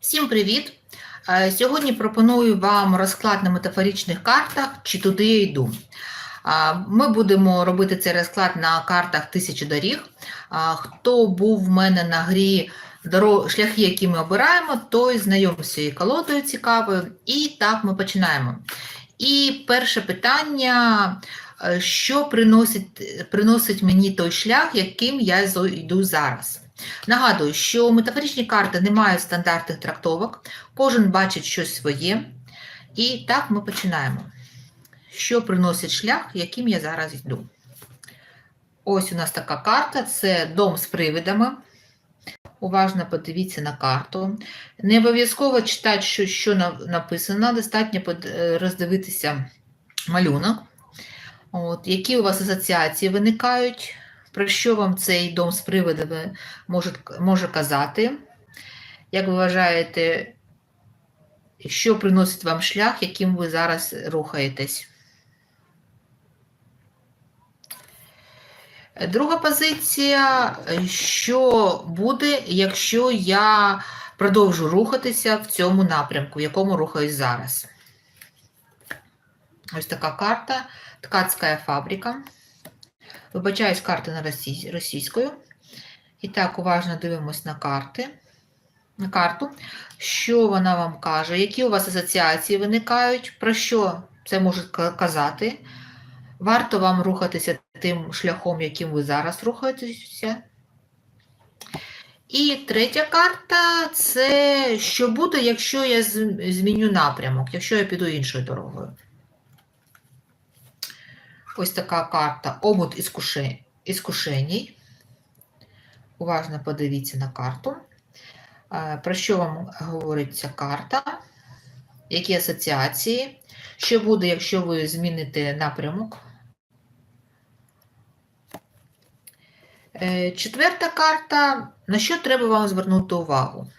Всім привіт! Е, Сьогодні пропоную вам розклад на метафоричних картах чи туди я йду. Ми будемо робити цей розклад на картах тисячі доріг. Хто був в мене на грі шляхи, які ми обираємо, той знайомий з цією колодою цікавою. І так ми починаємо. І перше питання: е, що приносить, приносить мені той шлях, яким я йду зараз? Нагадую, що метафоричні карти не мають стандартних трактовок, кожен бачить щось своє. І так ми починаємо. Що приносить шлях, яким я зараз йду? Ось у нас така карта це дом з привидами. Уважно подивіться на карту. Не обов'язково читати, що, що написано, достатньо е, роздивитися малюнок. От, які у вас асоціації виникають, про що вам цей дом з привидами може, може казати? Як ви вважаєте, що приносить вам шлях, яким ви зараз рухаєтесь? Друга позиція, що буде, якщо я продовжу рухатися в цьому напрямку, в якому рухаюсь зараз? Ось така карта. Ткацька фабрика. Вибачаюсь, карти на росій- російською. І так, уважно дивимось на карти. На карту. Що вона вам каже? Які у вас асоціації виникають? Про що це може казати? Варто вам рухатися тим шляхом, яким ви зараз рухаєтеся. І третя карта це що буде, якщо я зміню напрямок, якщо я піду іншою дорогою. Ось така карта Омут іскушеній. Уважно подивіться на карту. Е, Про що вам говорить ця карта? Які асоціації? Що буде, якщо ви зміните напрямок? Е, Четверта карта. На що треба вам звернути увагу?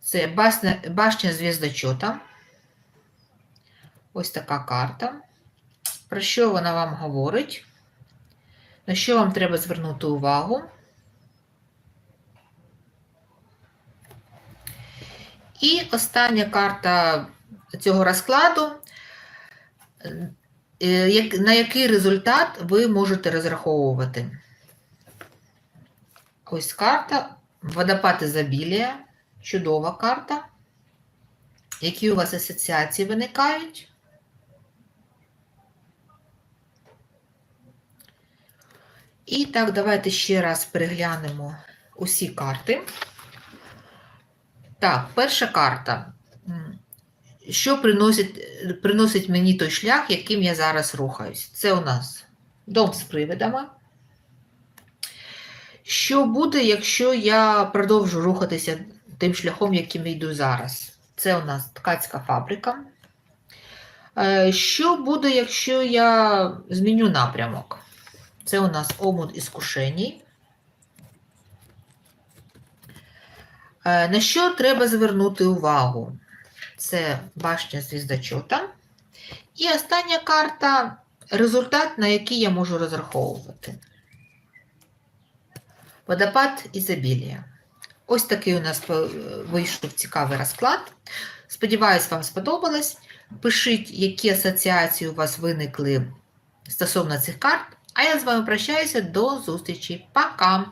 Це башня, зв'язочота. Ось така карта. Про що вона вам говорить? На що вам треба звернути увагу? І остання карта цього розкладу. Е, На який результат ви можете розраховувати? Ось карта. Водопад ізобілія. Чудова карта. Які у вас асоціації виникають? І так, давайте ще раз переглянемо усі карти. Так, перша карта. Що приносить, приносить мені той шлях, яким я зараз рухаюсь? Це у нас дом з привидами. Що буде, якщо я продовжу рухатися тим шляхом, яким йду зараз? Це у нас ткацька фабрика. Е, Що буде, якщо я зміню напрямок? Це у нас омут іскушеній. Е, На що треба звернути увагу? Це башня звіздочота. І остання карта результат, на який я можу розраховувати. Водопад ізобілія. Ось такий у нас вийшов цікавий розклад. Сподіваюсь, вам сподобалось. Пишіть, які асоціації у вас виникли стосовно цих карт. А я з вами прощаюся до зустрічі. Пока!